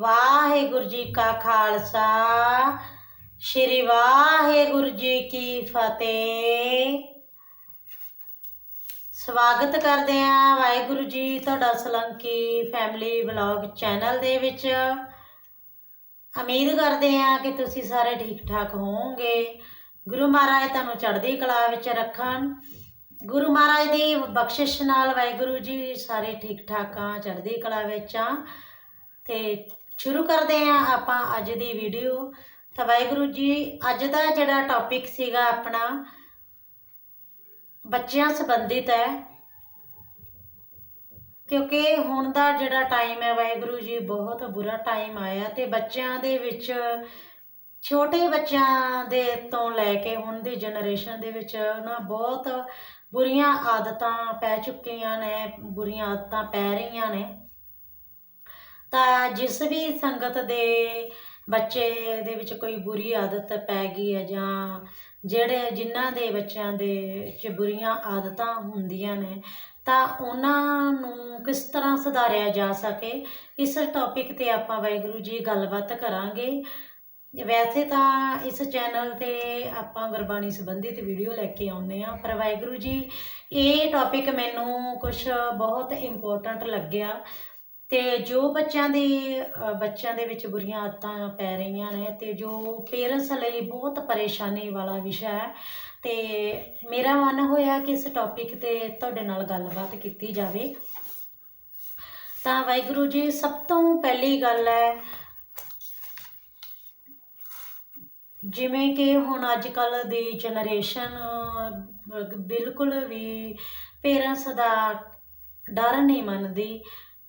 ਵਾਹਿਗੁਰੂ ਜੀ ਕਾ ਖਾਲਸਾ, ਸ੍ਰੀ ਵਾਹਿਗੁਰੂ ਜੀ ਕੀ ਫਤਿਹ। ਸਵਾਗਤ ਕਰਦੇ ਹਾਂ ਵਾਹਿਗੁਰੂ ਜੀ ਤੁਹਾਡਾ ਸਲੰਕੀ ਫੈਮਿਲੀ ਵਲੌਗ ਚੈਨਲ ਦੇ ਵਿੱਚ। ਉਮੀਦ ਕਰਦੇ ਹਾਂ ਕਿ ਤੁਸੀਂ ਸਾਰੇ ਠੀਕ ਠਾਕ ਹੋਵੋਗੇ। ਗੁਰੂ ਮਹਾਰਾਜ ਤੁਹਾਨੂੰ ਚੜ੍ਹਦੀ ਕਲਾ ਵਿੱਚ ਰੱਖਣ। ਗੁਰੂ ਮਹਾਰਾਜ ਦੀ ਬਖਸ਼ਿਸ਼ ਨਾਲ ਵਾਹਿਗੁਰੂ ਜੀ ਸਾਰੇ ਠੀਕ ਠਾਕ ਆ ਚੜ੍ਹਦੀ ਕਲਾ ਵਿੱਚ ਆ। ਤੇ ਸ਼ੁਰੂ ਕਰਦੇ ਹਾਂ ਆਪਾਂ ਅੱਜ ਦੀ ਵੀਡੀਓ ਤਾਂ ਵਾਹਿਗੁਰੂ ਜੀ, ਅੱਜ ਦਾ ਜਿਹੜਾ ਟੌਪਿਕ ਸੀਗਾ ਆਪਣਾ, ਬੱਚਿਆਂ ਸੰਬੰਧਿਤ ਹੈ। ਕਿਉਂਕਿ ਹੁਣ ਦਾ ਜਿਹੜਾ ਟਾਈਮ ਹੈ ਵਾਹਿਗੁਰੂ ਜੀ, ਬਹੁਤ ਬੁਰਾ ਟਾਈਮ ਆਇਆ ਤੇ ਬੱਚਿਆਂ ਦੇ ਵਿੱਚ, ਛੋਟੇ ਬੱਚਿਆਂ ਦੇ ਤੋਂ ਲੈ ਕੇ ਹੁਣ ਦੀ ਜਨਰੇਸ਼ਨ ਦੇ ਵਿੱਚ ਨਾ ਬਹੁਤ ਬੁਰੀਆਂ ਆਦਤਾਂ ਪੈ ਚੁੱਕੀਆਂ ਨੇ, ਬੁਰੀਆਂ ਆਦਤਾਂ ਪੈ ਰਹੀਆਂ ਨੇ। ਤਾਂ ਜਿਸ ਵੀ ਸੰਗਤ ਦੇ ਬੱਚੇ ਦੇ ਵਿੱਚ ਕੋਈ ਬੁਰੀ ਆਦਤ ਪੈ ਗਈ ਹੈ ਜਾਂ ਜਿਹੜੇ ਜਿਨ੍ਹਾਂ ਦੇ ਬੱਚਿਆਂ ਦੇ ਵਿੱਚ ਬੁਰੀਆਂ ਆਦਤਾਂ ਹੁੰਦੀਆਂ ਨੇ, ਤਾਂ ਉਹਨਾਂ ਨੂੰ ਕਿਸ ਤਰ੍ਹਾਂ ਸੁਧਾਰਿਆ ਜਾ ਸਕੇ? ਇਸ ਟੌਪਿਕ ਤੇ ਆਪਾਂ ਵਾਹਿਗੁਰੂ ਜੀ ਗੱਲਬਾਤ ਕਰਾਂਗੇ। ਵੈਸੇ ਤਾਂ ਇਸ ਚੈਨਲ ਤੇ ਆਪਾਂ ਗੁਰਬਾਣੀ ਸੰਬੰਧਿਤ ਵੀਡੀਓ ਲੈ ਕੇ ਆਉਂਦੇ ਆ ਪਰ ਵਾਹਿਗੁਰੂ ਜੀ, ਇਹ ਟੌਪਿਕ ਮੈਨੂੰ ਕੁਝ ਬਹੁਤ ਇੰਪੋਰਟੈਂਟ ਲੱਗਿਆ। ਤੇ ਜੋ ਬੱਚਿਆਂ ਦੀ ਅ, ਬੱਚਿਆਂ ਦੇ ਵਿੱਚ ਬੁਰੀਆਂ ਆਦਤਾਂ ਪੈ ਰਹੀਆਂ ਨੇ ਤੇ ਜੋ ਪੇਰੈਂਟਸ ਲਈ ਬਹੁਤ ਪਰੇਸ਼ਾਨੀ ਵਾਲਾ ਵਿਸ਼ਾ ਹੈ ਤੇ ਮੇਰਾ ਮਨ ਹੋਇਆ ਕਿ ਇਸ ਟੌਪਿਕ ਤੇ ਤੁਹਾਡੇ ਨਾਲ ਗੱਲਬਾਤ ਕੀਤੀ ਜਾਵੇ। ਤਾਂ ਵਾਹਿਗੁਰੂ ਜੀ ਸਭ ਤੋਂ ਪਹਿਲੀ ਗੱਲ ਹੈ ਜਿਵੇਂ ਕਿ ਹੁਣ ਅੱਜ ਕੱਲ ਦੀ ਜਨਰੇਸ਼ਨ ਬਿਲਕੁਲ ਵੀ ਪੇਰੈਂਟਸ ਦਾ ਡਰ ਨਹੀਂ ਮੰਨਦੀ।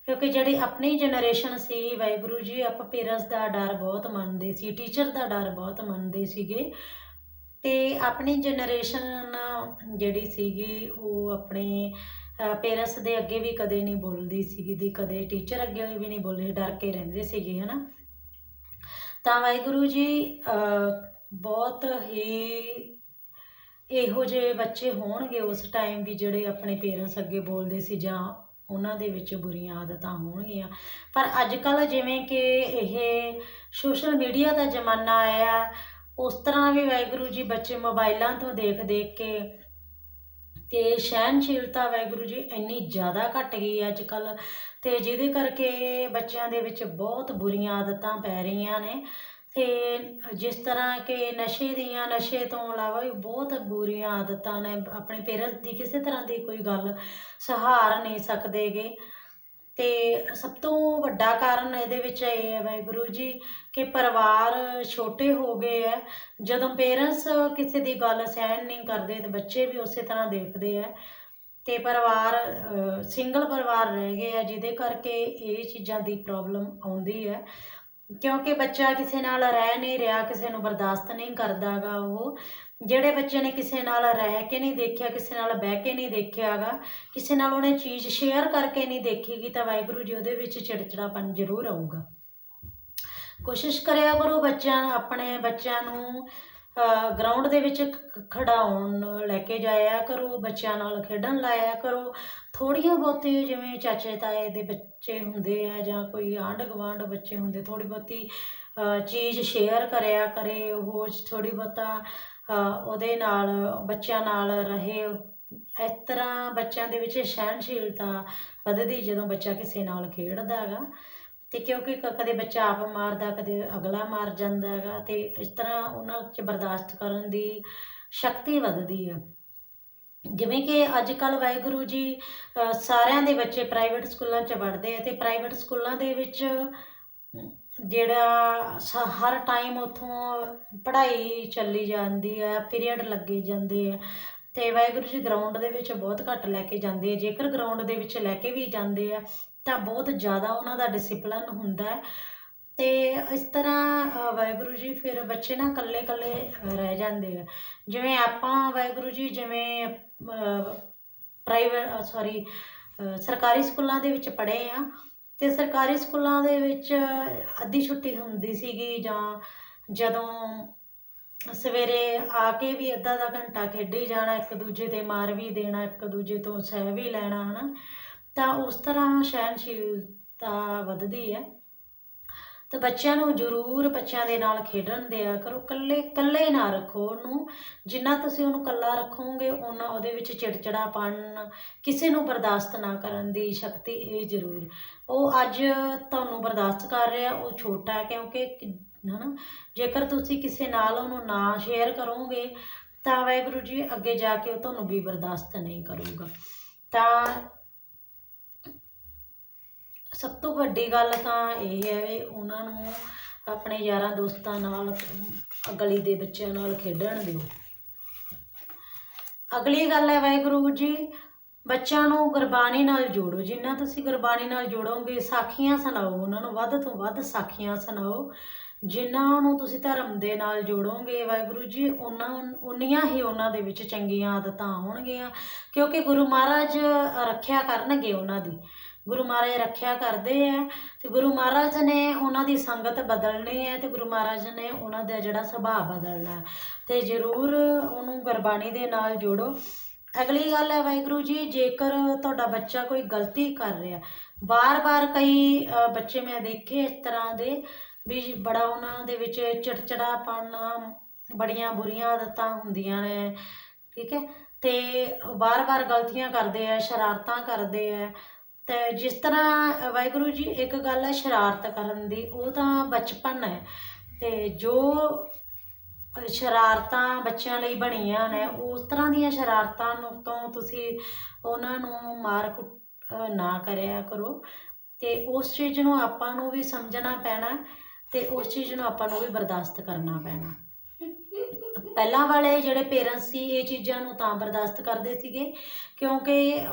ਕਿਉਂਕਿ ਜਿਹੜੀ ਆਪਣੀ ਜਨਰੇਸ਼ਨ ਸੀ, ਵਾਹਿਗੁਰੂ ਜੀ, ਆਪਾਂ ਪੇਰੈਂਟਸ ਦਾ ਡਰ ਬਹੁਤ ਮੰਨਦੇ ਸੀ ਟੀਚਰ ਦਾ ਡਰ ਬਹੁਤ ਮੰਨਦੇ ਸੀਗੇ। ਤੇ ਆਪਣੀ ਜਨਰੇਸ਼ਨ ਜਿਹੜੀ ਸੀਗੀ, ਉਹ ਆਪਣੇ ਪੇਰੈਂਟਸ ਦੇ ਅੱਗੇ ਵੀ ਕਦੇ ਨਹੀਂ ਬੋਲਦੀ ਸੀਗੀ ਦੀ, ਕਦੇ ਟੀਚਰ ਅੱਗੇ ਵੀ ਨਹੀਂ ਬੋਲੇ ਡਰ ਕੇ ਰਹਿੰਦੇ ਸੀਗੇ, ਹਨਾ। ਤਾਂ ਵਾਹਿਗੁਰੂ ਜੀ ਬਹੁਤ ਹੀ ਇਹੋ ਜਿਹੇ ਬੱਚੇ ਹੋਣਗੇ ਉਸ ਟਾਈਮ ਵੀ ਜਿਹੜੇ ਆਪਣੇ ਪੇਰੈਂਟਸ ਅੱਗੇ ਬੋਲਦੇ ਸੀ ਜਾਂ ਉਹਨਾਂ ਦੇ ਵਿੱਚ ਬੁਰੀਆਂ ਆਦਤਾਂ ਹੋਣਗੀਆਂ। ਪਰ ਅੱਜ ਕੱਲ ਜਿਵੇਂ ਕਿ ਇਹ ਸੋਸ਼ਲ ਮੀਡੀਆ ਦਾ ਜ਼ਮਾਨਾ ਆਇਆ, ਉਸ ਤਰ੍ਹਾਂ ਵੀ ਵਾਹਿਗੁਰੂ ਜੀ ਬੱਚੇ ਮੋਬਾਈਲਾਂ ਤੋਂ ਦੇਖ ਦੇਖ ਕੇ ਤੇ ਸਹਿਨਸ਼ੀਲਤਾ ਵਾਹਿਗੁਰੂ ਜੀ ਇੰਨੀ ਜ਼ਿਆਦਾ ਘਟ ਗਈ ਅੱਜ ਕੱਲ ਤੇ ਜਿਹਦੇ ਕਰਕੇ ਬੱਚਿਆਂ ਦੇ ਵਿੱਚ ਬਹੁਤ ਬੁਰੀਆਂ ਆਦਤਾਂ ਪੈ ਰਹੀਆਂ ਨੇ। ਤੇ ਜਿਸ ਤਰ੍ਹਾਂ ਕਿ ਨਸ਼ੇ ਦੀਆਂ, ਨਸ਼ੇ ਤੋਂ ਇਲਾਵਾ ਵੀ ਬਹੁਤ ਬੁਰੀਆਂ ਆਦਤਾਂ ਨੇ, ਆਪਣੇ ਪੇਰੈਂਟਸ ਦੀ ਕਿਸੇ ਤਰ੍ਹਾਂ ਦੀ ਕੋਈ ਗੱਲ ਸਹਾਰ ਨਹੀਂ ਸਕਦੇਗੇ। ਤੇ ਸਭ ਤੋਂ ਵੱਡਾ ਕਾਰਨ ਇਹਦੇ ਵਿੱਚ ਇਹ ਹੈ ਵਾਹਿਗੁਰੂ ਜੀ ਕਿ ਪਰਿਵਾਰ ਛੋਟੇ ਹੋ ਗਏ ਹੈ। ਜਦੋਂ ਪੇਰੈਂਟਸ ਕਿਸੇ ਦੀ ਗੱਲ ਸਹਿਣ ਨਹੀਂ ਕਰਦੇ ਤੇ ਬੱਚੇ ਵੀ ਉਸੇ ਤਰ੍ਹਾਂ ਦੇਖਦੇ ਆ ਤੇ ਪਰਿਵਾਰ ਸਿੰਗਲ ਪਰਿਵਾਰ ਰਹਿ ਗਏ ਆ ਜਿਹਦੇ ਕਰਕੇ ਇਹ ਚੀਜ਼ਾਂ ਦੀ ਪ੍ਰੋਬਲਮ ਆਉਂਦੀ ਹੈ। ਕਿਉਂਕਿ ਬੱਚਾ ਕਿਸੇ ਨਾਲ ਰਹਿ ਨਹੀਂ ਰਿਹਾ, ਕਿਸੇ ਨੂੰ ਬਰਦਾਸ਼ਤ ਨਹੀਂ ਕਰਦਾਗਾ ਉਹ। ਜਿਹੜੇ ਬੱਚੇ ਨੇ ਕਿਸੇ ਨਾਲ ਰਹਿ ਕੇ ਨਹੀਂ ਦੇਖਿਆ, ਕਿਸੇ ਨਾਲ ਬਹਿ ਕੇ ਨਹੀਂ ਦੇਖਿਆਗਾ, ਕਿਸੇ ਨਾਲ ਉਹਨੇ ਚੀਜ਼ ਸ਼ੇਅਰ ਕਰਕੇ ਨਹੀਂ ਦੇਖੀਗੀ, ਤਾਂ ਵਾਹਿਗੁਰੂ ਜੀ ਉਹਦੇ ਵਿੱਚ ਚਿੜਚਿੜਾਪਨ ਜ਼ਰੂਰ ਆਊਗਾ। ਕੋਸ਼ਿਸ਼ ਕਰਿਆ ਕਰੋ ਬੱਚਿਆਂ, ਆਪਣੇ ਬੱਚਿਆਂ ਨੂੰ ਗਰਾਊਂਡ ਦੇ ਵਿੱਚ ਖ- ਖਿਡਾਉਣ ਲੈ ਕੇ ਜਾਇਆ ਕਰੋ, ਬੱਚਿਆਂ ਨਾਲ ਖੇਡਣ ਲਾਇਆ ਕਰੋ। ਥੋੜ੍ਹੀਆਂ ਬਹੁਤੀ ਜਿਵੇਂ ਚਾਚੇ ਤਾਏ ਦੇ ਬੱਚੇ ਹੁੰਦੇ ਆ ਜਾਂ ਕੋਈ ਆਂਢ ਗੁਆਂਢ ਬੱਚੇ ਹੁੰਦੇ, ਥੋੜ੍ਹੀ ਬਹੁਤੀ ਚੀਜ਼ ਸ਼ੇਅਰ ਕਰਿਆ ਕਰੇ, ਉਹ ਥੋੜ੍ਹੀ ਬਹੁਤਾ ਉਹਦੇ ਨਾਲ, ਬੱਚਿਆਂ ਨਾਲ ਰਹੇ। ਇਸ ਤਰ੍ਹਾਂ ਬੱਚਿਆਂ ਦੇ ਵਿੱਚ ਸਹਿਣਸ਼ੀਲਤਾ ਵੱਧਦੀ ਜਦੋਂ ਬੱਚਾ ਕਿਸੇ ਨਾਲ ਖੇਡਦਾ ਹੈਗਾ ਤੇ ਕਿਉਂਕਿ ਕ- ਕਦੇ ਬੱਚਾ ਆਪ ਮਾਰਦਾ ਕਦੇ ਅਗਲਾ ਮਾਰ ਜਾਂਦਾ ਹੈਗਾ ਤੇ ਇਸ ਤਰ੍ਹਾਂ ਉਹਨਾਂ 'ਚ ਬਰਦਾਸ਼ਤ ਕਰਨ ਦੀ ਸ਼ਕਤੀ ਵੱਧਦੀ ਹੈ ਜਿਵੇਂ ਕਿ ਅੱਜ ਕੱਲ ਵਾਹਿਗੁਰੂ ਜੀ ਅ, ਸਾਰਿਆਂ ਦੇ ਬੱਚੇ ਪ੍ਰਾਈਵੇਟ ਸਕੂਲਾਂ 'ਚ ਪੜ੍ਹਦੇ ਆ ਤੇ ਪ੍ਰਾਈਵੇਟ ਸਕੂਲਾਂ ਦੇ ਵਿੱਚ ਅਮ, ਜਿਹੜਾ ਸ- ਹਰ ਟਾਈਮ ਉਥੋਂ ਪੜ੍ਹਾਈ ਚੱਲੀ ਜਾਂਦੀ ਹੈ ਪੀਰੀਅਡ ਲੱਗੇ ਜਾਂਦੇ ਆ ਤੇ ਵਾਹਿਗੁਰੂ ਜੀ ਗਰਾਊਂਡ ਦੇ ਵਿੱਚ ਬਹੁਤ ਘੱਟ ਲੈ ਕੇ ਜਾਂਦੇ ਆ ਜੇਕਰ ਗਰਾਊਂਡ ਦੇ ਵਿੱਚ ਲੈ ਕੇ ਵੀ ਜਾਂਦੇ ਆ ਤਾਂ ਬਹੁਤ ਜ਼ਿਆਦਾ ਉਹਨਾਂ ਦਾ ਡਿਸਪਲਿਨ ਹੁੰਦਾ ਹੈ। ਤੇ ਇਸ ਤਰ੍ਹਾਂ ਵਾਹਿਗੁਰੂ ਜੀ ਫਿਰ ਬੱਚੇ ਨਾ ਇਕੱਲੇ ਇਕੱਲੇ ਰਹਿ ਜਾਂਦੇ ਆ। ਜਿਵੇਂ ਆਪਾਂ ਵਾਹਿਗੁਰੂ ਜੀ ਜਿਵੇਂ ਪ੍ਰਾਈਵੇਟ ਸੌਰੀ ਸਰਕਾਰੀ ਸਕੂਲਾਂ ਦੇ ਵਿੱਚ ਪੜ੍ਹੇ ਆ। ਤੇ ਸਰਕਾਰੀ ਸਕੂਲਾਂ ਦੇ ਵਿੱਚ ਅੱਧੀ ਛੁੱਟੀ ਹੁੰਦੀ ਸੀਗੀ ਜਾਂ ਜਦੋਂ ਸਵੇਰੇ ਆ ਕੇ ਵੀ ਅੱਧਾ ਅੱਧਾ ਘੰਟਾ ਖੇਡੀ ਜਾਣਾ, ਇੱਕ ਦੂਜੇ ਤੇ ਮਾਰ ਵੀ ਦੇਣਾ, ਇੱਕ ਦੂਜੇ ਤੋਂ ਸਹਿ ਵੀ ਲੈਣਾ, ਹਨਾ। ਤਾਂ ਉਸ ਤਰ੍ਹਾਂ ਸਹਿਣਸ਼ੀਲਤਾ ਵੱਧਦੀ ਹੈ। ਤੇ ਬੱਚਿਆਂ ਨੂੰ ਜ਼ਰੂਰ ਬੱਚਿਆਂ ਦੇ ਨਾਲ ਖੇਡਣ ਦਿਆ ਕਰੋ। ਇਕੱਲੇ ਇਕੱਲੇ ਨਾ ਰੱਖੋ ਉਹਨੂੰ। ਜਿੰਨਾ ਤੁਸੀਂ ਉਹਨੂੰ ਇਕੱਲਾ ਰੱਖੋਗੇ, ਉਹਨਾਂ ਉਹਦੇ ਵਿੱਚ ਚਿੜਚਿੜਾਪਣ ਕਿਸੇ ਨੂੰ ਬਰਦਾਸ਼ਤ ਨਾ ਕਰਨ ਦੀ ਸ਼ਕਤੀ ਇਹ ਜ਼ਰੂਰ। ਉਹ ਅੱਜ ਤੁਹਾਨੂੰ ਬਰਦਾਸ਼ਤ ਕਰ ਰਿਹਾ, ਉਹ ਛੋਟਾ ਹੈ ਕਿਉਂਕਿ ਕਿ- ਹਨਾ, ਜੇਕਰ ਤੁਸੀਂ ਕਿਸੇ ਨਾਲ ਉਹਨੂੰ ਨਾ ਸ਼ੇਅਰ ਕਰੋਗੇ, ਤਾਂ ਵਾਹਿਗੁਰੂ ਜੀ ਅੱਗੇ ਜਾ ਕੇ ਉਹ ਤੁਹਾਨੂੰ ਵੀ ਬਰਦਾਸ਼ਤ ਨਹੀਂ ਕਰੂਗਾ। ਤਾਂ ਸਭ ਤੋਂ ਵੱਡੀ ਗੱਲ ਤਾਂ ਇਹ ਹੈ ਵੀ ਉਹਨਾਂ ਨੂੰ ਆਪਣੇ ਯਾਰਾਂ ਦੋਸਤਾਂ ਨਾਲ ਗਲੀ ਦੇ ਬੱਚਿਆਂ ਨਾਲ ਖੇਡਣ ਦਿਓ। ਅਗਲੀ ਗੱਲ ਹੈ ਵਾਹਿਗੁਰੂ ਜੀ, ਬੱਚਿਆਂ ਨੂੰ ਗੁਰਬਾਣੀ ਨਾਲ ਜੋੜੋ। ਜਿੰਨਾ ਤੁਸੀਂ ਗੁਰਬਾਣੀ ਨਾਲ ਜੋੜੋਗੇ, ਸਾਖੀਆਂ ਸੁਣਾਓ। ਉਹਨਾਂ ਨੂੰ ਵੱਧ ਤੋਂ ਵੱਧ ਸਾਖੀਆਂ ਸੁਣਾਓ। ਜਿਨ੍ਹਾਂ ਨੂੰ ਤੁਸੀਂ ਧਰਮ ਦੇ ਨਾਲ ਜੋੜੋਗੇ ਵਾਹਿਗੁਰੂ ਜੀ, ਉਹਨਾਂ, ਉਨੀਆਂ ਹੀ ਉਹਨਾਂ ਦੇ ਵਿੱਚ ਚੰਗੀਆਂ ਆਦਤਾਂ ਆਉਣਗੀਆਂ ਕਿਉਂਕਿ ਗੁਰੂ ਮਹਾਰਾਜ ਰੱਖਿਆ ਕਰਨਗੇ ਉਹਨਾਂ ਦੀ। ਗੁਰੂ ਮਹਾਰਾਜ ਰੱਖਿਆ ਕਰਦੇ ਆ ਤੇ ਗੁਰੂ ਮਹਾਰਾਜ ਨੇ ਉਹਨਾਂ ਦੀ ਸੰਗਤ ਬਦਲਣੀ ਹੈ ਤੇ ਗੁਰੂ ਮਹਾਰਾਜ ਨੇ ਉਹਨਾਂ ਦਾ ਜਿਹੜਾ ਸੁਭਾਅ ਬਦਲਣਾ ਹੈ। ਤੇ ਜ਼ਰੂਰ ਉਹਨੂੰ ਗੁਰਬਾਣੀ ਦੇ ਨਾਲ ਜੋੜੋ। ਅਗਲੀ ਗੱਲ ਹੈ ਵਾਹਿਗੁਰੂ ਜੀ, ਜੇਕਰ ਤੁਹਾਡਾ ਬੱਚਾ ਕੋਈ ਗਲਤੀ ਕਰ ਰਿਹਾ, ਬਾਰ-ਬਾਰ ਕਈ ਬੱਚੇ ਮੈਂ ਦੇਖੇ ਇਸ ਤਰ੍ਹਾਂ ਦੇ ਵੀ ਬੜਾ ਉਹਨਾਂ ਦੇ ਵਿੱਚ ਚਿੜਚਿੜਾਪਣ, ਬੜੀਆਂ ਬੁਰੀਆਂ ਆਦਤਾਂ ਹੁੰਦੀਆਂ ਨੇ, ਠੀਕ ਹੈ। ਤੇ ਬਾਰ-ਬਾਰ ਗਲਤੀਆਂ ਕਰਦੇ ਆ, ਸ਼ਰਾਰਤਾਂ ਕਰਦੇ ਆ ਤੇ ਜਿਸ ਤਰ੍ਹਾਂ ਵਾਹਿਗੁਰੂ ਜੀ, ਇੱਕ ਗੱਲ ਹੈ ਸ਼ਰਾਰਤ ਕਰਨ ਦੀ, ਉਹ ਤਾਂ ਬਚਪਨ ਹੈ। ਤੇ ਜੋ ਸ਼ਰਾਰਤਾਂ ਬੱਚਿਆਂ ਲਈ ਬਣੀਆਂ ਨੇ, ਉਸ ਤਰ੍ਹਾਂ ਦੀਆਂ ਸ਼ਰਾਰਤਾਂ ਨੂੰ ਤੋਂ ਤੁਸੀਂ ਉਹਨਾਂ ਨੂੰ ਮਾਰ ਕੁੱਟ ਨਾ ਕਰਿਆ ਕਰੋ। ਤੇ ਉਸ ਚੀਜ਼ ਨੂੰ ਆਪਾਂ ਨੂੰ ਵੀ ਸਮਝਣਾ ਪੈਣਾ ਤੇ ਉਸ ਚੀਜ਼ ਨੂੰ ਆਪਾਂ ਨੂੰ ਵੀ ਬਰਦਾਸ਼ਤ ਕਰਨਾ ਪੈਣਾ। ਪਹਿਲਾਂ ਵਾਲੇ ਜਿਹੜੇ ਪੇਰੈਂਟਸ ਸੀ, ਇਹ ਚੀਜ਼ਾਂ ਨੂੰ ਤਾਂ ਬਰਦਾਸ਼ਤ ਕਰਦੇ ਸੀਗੇ, ਕਿਉਂਕਿ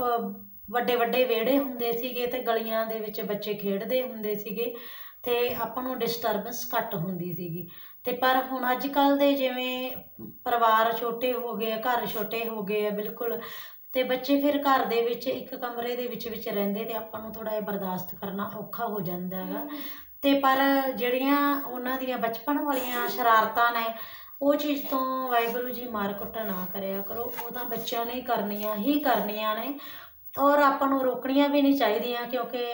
ਵੱਡੇ ਵੱਡੇ ਵਿਹੜੇ ਹੁੰਦੇ ਸੀਗੇ ਤੇ ਗਲੀਆਂ ਦੇ ਵਿੱਚ ਬੱਚੇ ਖੇਡਦੇ ਹੁੰਦੇ ਸੀਗੇ ਤੇ ਆਪਾਂ ਨੂੰ ਡਿਸਟਰਬੈਂਸ ਘੱਟ ਹੁੰਦੀ ਸੀਗੀ। ਤੇ ਪਰ ਹੁਣ ਅੱਜ ਕੱਲ ਦੇ ਜਿਵੇਂ ਪਰਿਵਾਰ ਛੋਟੇ ਹੋ ਗਏ ਆ, ਘਰ ਛੋਟੇ ਹੋ ਗਏ ਆ ਬਿਲਕੁਲ। ਤੇ ਬੱਚੇ ਫਿਰ ਘਰ ਦੇ ਵਿੱਚ ਇੱਕ ਕਮਰੇ ਦੇ ਵਿੱਚ ਵਿੱਚ ਰਹਿੰਦੇ ਤੇ ਆਪਾਂ ਨੂੰ ਥੋੜਾ ਜਿਹਾ ਬਰਦਾਸ਼ਤ ਕਰਨਾ ਔਖਾ ਹੋ ਜਾਂਦਾ ਹੈਗਾ। ਤੇ ਪਰ ਜਿਹੜੀਆਂ ਉਹਨਾਂ ਦੀਆਂ ਬਚਪਨ ਵਾਲੀਆਂ ਸ਼ਰਾਰਤਾਂ ਨੇ ਉਹ ਚੀਜ਼ ਤੋਂ ਵਾਹਿਗੁਰੂ ਜੀ ਮਾਰ ਕੁੱਟ ਨਾ ਕਰਿਆ ਕਰੋ। ਉਹ ਤਾਂ ਬੱਚਿਆਂ ਨੇ ਕਰਨੀਆਂ ਹੀ ਕਰਨੀਆਂ ਨੇ। ਔਰ ਆਪਾਂ ਨੂੰ ਰੋਕਣੀਆਂ ਵੀ ਨਹੀਂ ਚਾਹੀਦੀਆਂ ਕਿਉਂਕਿ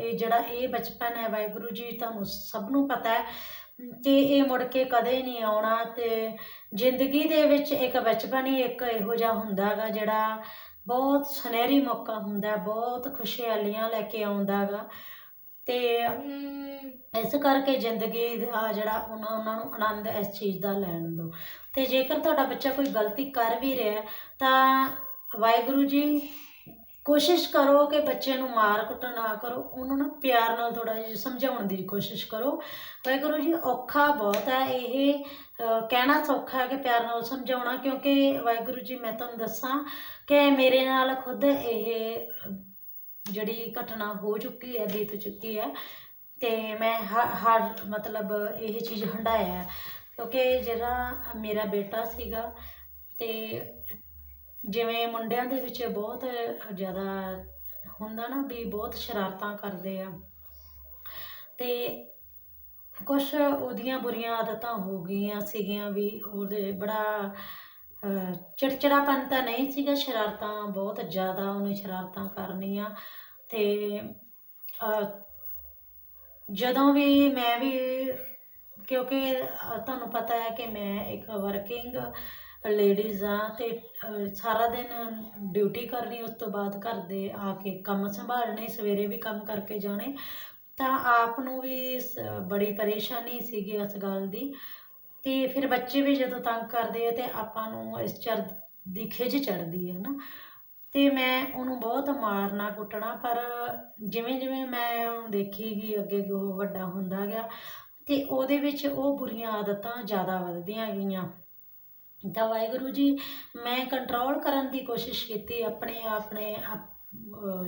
ਇਹ ਜਿਹੜਾ ਇਹ ਬਚਪਨ ਹੈ ਵਾਹਿਗੁਰੂ ਜੀ ਤੁਹਾਨੂੰ ਸਭ ਨੂੰ ਪਤਾ ਹੈ ਕਿ ਇਹ ਮੁੜ ਕੇ ਕਦੇ ਨਹੀਂ ਆਉਣਾ ਤੇ ਜ਼ਿੰਦਗੀ ਦੇ ਵਿੱਚ ਇੱਕ ਬਚਪਨ ਹੀ ਇੱਕ ਇਹੋ ਜਿਹਾ ਹੁੰਦਾ ਹੈਗਾ ਜਿਹੜਾ ਬਹੁਤ ਸੁਨਹਿਰੀ ਮੌਕਾ ਹੁੰਦਾ ਬਹੁਤ ਖੁਸ਼ਹਾਲੀਆਂ ਲੈ ਕੇ ਆਉਂਦਾ ਹੈਗਾ ਤੇ ਇਸ ਕਰਕੇ ਜ਼ਿੰਦਗੀ ਦਾ ਜਿਹੜਾ ਉਹਨਾਂ ਉਹਨਾਂ ਨੂੰ ਆਨੰਦ ਇਸ ਚੀਜ਼ ਦਾ ਲੈਣ ਦਿਓ। ਤੇ ਜੇਕਰ ਤੁਹਾਡਾ ਬੱਚਾ ਕੋਈ ਗਲਤੀ ਕਰ ਵੀ ਰਿਹਾ ਤਾਂ ਵਾਹਿਗੁਰੂ ਜੀ ਕੋਸ਼ਿਸ਼ ਕਰੋ ਕਿ ਬੱਚੇ ਨੂੰ ਮਾਰ ਕੁੱਟ ਨਾ ਕਰੋ, ਉਹਨੂੰ ਨਾ ਪਿਆਰ ਨਾਲ ਥੋੜਾ ਜਿਹਾ ਸਮਝਾਉਣ ਦੀ ਕੋਸ਼ਿਸ਼ ਕਰੋ। ਵਾਹਿਗੁਰੂ ਜੀ, ਔਖਾ ਬਹੁਤ ਹੈ ਇਹ ਕਹਿਣਾ ਸੌਖਾ ਹੈ ਕਿ ਪਿਆਰ ਨਾਲ ਸਮਝਾਉਣਾ, ਕਿਉਂਕਿ ਵਾਹਿਗੁਰੂ ਜੀ, ਮੈਂ ਤੁਹਾਨੂੰ ਦੱਸਾਂ ਕਿ ਮੇਰੇ ਨਾਲ ਖੁਦ ਇਹ ਜਿਹੜੀ ਘਟਨਾ ਹੋ ਚੁੱਕੀ ਹੈ, ਬੀਤ ਚੁੱਕੀ ਹੈ, ਤੇ ਮੈਂ ਹ- ਹਰ ਮਤਲਬ ਇਹ ਚੀਜ਼ ਹੰਡਾਇਆ ਕਿਉਂਕਿ ਜਿਹੜਾ ਮੇਰਾ ਬੇਟਾ ਸੀਗਾ, ਤੇ ਜਿਵੇਂ ਮੁੰਡਿਆਂ ਦੇ ਵਿੱਚ ਬਹੁਤ ਜ਼ਿਆਦਾ ਹੁੰਦਾ ਨਾ ਵੀ ਬਹੁਤ ਸ਼ਰਾਰਤਾਂ ਕਰਦੇ ਆ। ਤੇ ਕੁਝ ਉਹਦੀਆਂ ਬੁਰੀਆਂ ਆਦਤਾਂ ਹੋ ਗਈਆਂ ਸੀਗੀਆਂ ਵੀ ਉਹਦੇ ਬੜਾ ਅਹ, ਚਿੜਚਿੜਾਪਨ ਤਾਂ ਨਹੀਂ ਸੀਗਾ ਸ਼ਰਾਰਤਾਂ ਬਹੁਤ ਜ਼ਿਆਦਾ ਉਹਨੇ ਸ਼ਰਾਰਤਾਂ ਕਰਨੀਆਂ। ਤੇ ਜਦੋਂ ਵੀ ਮੈਂ ਵੀ ਕਿਉਂਕਿ ਤੁਹਾਨੂੰ ਪਤਾ ਹੈ ਕਿ ਮੈਂ ਇੱਕ ਵਰਕਿੰਗ ਲੇਡੀਜ਼ ਆ ਤੇ ਸਾਰਾ ਦਿਨ ਡਿਊਟੀ ਕਰਨੀ, ਉਸ ਤੋਂ ਬਾਅਦ ਘਰ ਦੇ ਆ ਕੇ ਕੰਮ ਸੰਭਾਲਣੇ, ਸਵੇਰੇ ਵੀ ਕੰਮ ਕਰਕੇ ਜਾਣੇ। ਤਾਂ ਆਪ ਨੂੰ ਵੀ ਸ- ਬੜੀ ਪਰੇਸ਼ਾਨੀ ਸੀਗੀ ਇਸ ਗੱਲ ਦੀ। ਤੇ ਫਿਰ ਬੱਚੇ ਵੀ ਜਦੋਂ ਤੰਗ ਕਰਦੇ ਆ ਤੇ ਆਪਾਂ ਨੂੰ ਇਸ ਚਰ ਦੀ ਖਿਜ ਚੜਦੀ ਹੈ ਨਾ। ਤੇ ਮੈਂ ਉਹਨੂੰ ਬਹੁਤ ਮਾਰਨਾ ਕੁੱਟਣਾ, ਪਰ ਜਿਵੇਂ ਜਿਵੇਂ ਮੈਂ ਉਹਨੂੰ ਦੇਖੀ ਗਈ ਅੱਗੇ ਅੱਗੇ ਉਹ ਵੱਡਾ ਹੁੰਦਾ ਗਿਆ, ਤੇ ਉਹਦੇ ਵਿੱਚ ਉਹ ਬੁਰੀਆਂ ਆਦਤਾਂ ਜ਼ਿਆਦਾ ਵੱਧਦੀਆਂ ਗਈਆਂ। ਤਾਂ ਵਾਹਿਗੁਰੂ ਜੀ, ਮੈਂ ਕੰਟਰੋਲ ਕਰਨ ਦੀ ਕੋਸ਼ਿਸ਼ ਕੀਤੀ ਆਪਣੇ ਆਪਣੇ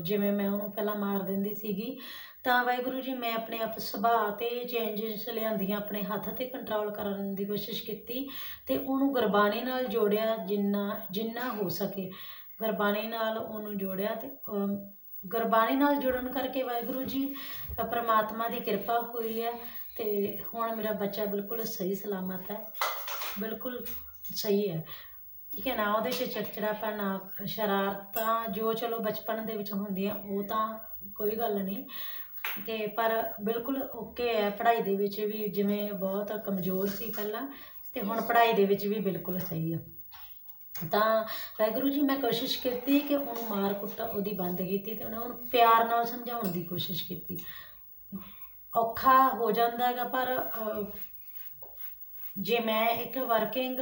ਜਿਵੇਂ ਮੈਂ ਉਹਨੂੰ ਪਹਿਲਾਂ ਮਾਰ ਦਿੰਦੀ ਸੀਗੀ, ਤਾਂ ਵਾਹਿਗੁਰੂ ਜੀ ਮੈਂ ਆਪਣੇ ਆਪ ਸੁਭਾਅ ਤੇ ਚੇਂਜਸ ਲਿਆਂਦੀਆਂ, ਆਪਣੇ ਹੱਥ ਤੇ ਕੰਟਰੋਲ ਕਰਨ ਦੀ ਕੋਸ਼ਿਸ਼ ਕੀਤੀ ਤੇ ਉਹਨੂੰ ਗੁਰਬਾਣੀ ਨਾਲ ਜੋੜਿਆ ਜਿੰਨਾ ਜਿੰਨਾ ਹੋ ਸਕੇ। ਗੁਰਬਾਣੀ ਨਾਲ ਉਹਨੂੰ ਜੋੜਿਆ ਤੇ ਗੁਰਬਾਣੀ ਨਾਲ ਜੁੜਨ ਕਰਕੇ ਵਾਹਿਗੁਰੂ ਜੀ, ਪਰਮਾਤਮਾ ਦੀ ਕਿਰਪਾ ਹੋਈ ਹੈ ਤੇ ਹੁਣ ਮੇਰਾ ਬੱਚਾ ਬਿਲਕੁਲ ਸਹੀ ਸਲਾਮਤ ਹੈ। ਬਿਲਕੁਲ ਸਹੀ ਹੈ। ਠੀਕ ਹੈ, ਨਾ ਉਹਦੇ 'ਚ ਚਿੜਚਿੜਾਪਨ, ਨਾ ਸ਼ਰਾਰਤਾਂ, ਜੋ ਚਲੋ ਬਚਪਨ ਦੇ ਵਿੱਚ ਹੁੰਦੀਆਂ, ਉਹ ਤਾਂ ਕੋਈ ਗੱਲ ਨਹੀਂ। ਕਿ ਪਰ ਬਿਲਕੁਲ ਓਕੇ ਹੈ, ਪੜ੍ਹਾਈ ਦੇ ਵਿੱਚ ਵੀ ਜਿਵੇਂ ਬਹੁਤ ਕਮਜ਼ੋਰ ਸੀ ਪਹਿਲਾਂ, ਤੇ ਹੁਣ ਪੜ੍ਹਾਈ ਦੇ ਵਿੱਚ ਵੀ ਬਿਲਕੁਲ ਸਹੀ ਆ। ਤਾਂ ਵਾਹਿਗੁਰੂ ਜੀ, ਮੈਂ ਕੋਸ਼ਿਸ਼ ਕੀਤੀ ਕਿ ਉਹਨੂੰ ਮਾਰ ਕੁੱਟ ਉਹਦੀ ਬੰਦ ਕੀਤੀ ਤੇ ਉਹਨਾਂ ਨੂੰ ਪਿਆਰ ਨਾਲ ਸਮਝਾਉਣ ਦੀ ਕੋਸ਼ਿਸ਼ ਕੀਤੀ। ਔਖਾ ਹੋ ਜਾਂਦਾ ਹੈਗਾ, ਪਰ ਜੇ ਮੈਂ ਇੱਕ ਵਰਕਿੰਗ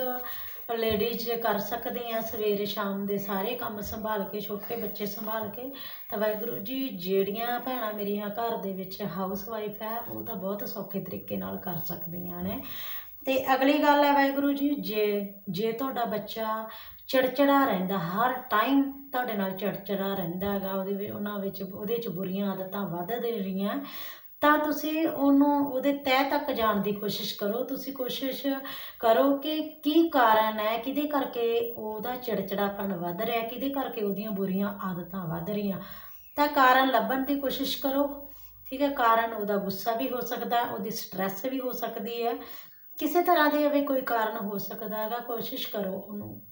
ਲੇਡੀਜ਼ ਕਰ ਸਕਦੀ ਹਾਂ ਸਵੇਰੇ ਸ਼ਾਮ ਦੇ ਸਾਰੇ ਕੰਮ ਸੰਭਾਲ ਕੇ, ਛੋਟੇ ਬੱਚੇ ਸੰਭਾਲ ਕੇ, ਤਾਂ ਵਾਹਿਗੁਰੂ ਜੀ, ਜਿਹੜੀਆਂ ਭੈਣਾਂ ਮੇਰੀਆਂ ਘਰ ਦੇ ਵਿੱਚ ਹਾਊਸ ਵਾਈਫ ਹੈ, ਉਹ ਤਾਂ ਬਹੁਤ ਸੌਖੇ ਤਰੀਕੇ ਨਾਲ ਕਰ ਸਕਦੀਆਂ ਨੇ। ਤੇ ਅਗਲੀ ਗੱਲ ਹੈ ਵਾਹਿਗੁਰੂ ਜੀ, ਜੇ ਜੇ ਤੁਹਾਡਾ ਬੱਚਾ ਚਿੜਚਿੜਾ ਰਹਿੰਦਾ, ਹਰ ਟਾਈਮ ਤੁਹਾਡੇ ਨਾਲ ਚਿੜਚਿੜਾ ਰਹਿੰਦਾ ਹੈਗਾ, ਉਹਦੇ ਵਿੱਚ, ਉਹਨਾਂ ਵਿੱਚ, ਉਹਦੇ ਚ ਬੁਰੀਆਂ ਆਦਤਾਂ ਵੱਧ ਰਹੀਆਂ ਤਾਂ ਤੁਸੀਂ ਉਹਨੂੰ, ਉਹਦੇ ਤਹਿ ਤੱਕ ਜਾਣ ਦੀ ਕੋਸ਼ਿਸ਼ ਕਰੋ। ਤੁਸੀਂ ਕੋਸ਼ਿਸ਼ ਕਰੋ ਕਿ ਕੀ ਕਾਰਨ ਹੈ, ਕਿਹਦੇ ਕਰਕੇ ਉਹਦਾ ਚਿੜਚਿੜਾਪਣ ਵੱਧ ਰਿਹਾ, ਕਿਹਦੇ ਕਰਕੇ ਉਹਦੀਆਂ ਬੁਰੀਆਂ ਆਦਤਾਂ ਵੱਧ ਰਹੀਆਂ। ਤਾਂ ਕਾਰਨ ਲੱਭਣ ਦੀ ਕੋਸ਼ਿਸ਼ ਕਰੋ, ਠੀਕ ਹੈ? ਕਾਰਨ ਉਹਦਾ ਗੁੱਸਾ ਵੀ ਹੋ ਸਕਦਾ, ਉਹਦੀ ਸਟ੍ਰੈਸ ਵੀ ਹੋ ਸਕਦੀ ਹੈ। ਕਿਸੇ ਤਰ੍ਹਾਂ ਦੇ ਵੀ ਕੋਈ ਕਾਰਨ ਹੋ ਸਕਦਾ ਹੈਗਾ, ਕੋਸ਼ਿਸ਼ ਕਰੋ ਉਹਨੂੰ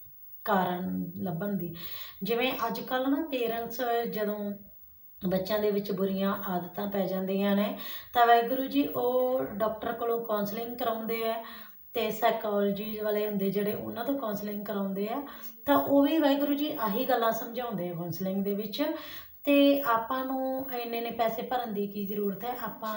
ਕਾਰਨ ਲੱਭਣ ਦੀ। ਜਿਵੇਂ ਅੱਜ ਕੱਲ੍ਹ ਨਾ ਪੇਰੈਂਟਸ ਜਦੋਂ ਬੱਚਿਆਂ ਦੇ ਵਿੱਚ ਬੁਰੀਆਂ ਆਦਤਾਂ ਪੈ ਜਾਂਦੀਆਂ ਨੇ, ਤਾਂ ਵਾਹਿਗੁਰੂ ਜੀ ਉਹ ਡਾਕਟਰ ਕੋਲੋਂ ਕਾਉਂਸਲਿੰਗ ਕਰਾਉਂਦੇ ਆ ਤੇ ਸਾਈਕੋਲੋਜੀ ਵਾਲੇ ਹੁੰਦੇ ਜਿਹੜੇ ਉਹਨਾਂ ਤੋਂ ਕਾਉਂਸਲਿੰਗ ਕਰਾਉਂਦੇ ਆ, ਤਾਂ ਉਹ ਵੀ ਵਾਹਿਗੁਰੂ ਜੀ ਆਹੀ ਗੱਲਾਂ ਸਮਝਾਉਂਦੇ ਆ ਕਾਉਂਸਲਿੰਗ ਦੇ ਵਿੱਚ ਤੇ ਆਪਾਂ ਨੂੰ ਇੰਨੇ ਨੇ ਪੈਸੇ ਭਰਨ ਦੀ ਕੀ ਜ਼ਰੂਰਤ ਹੈ? ਆਪਾਂ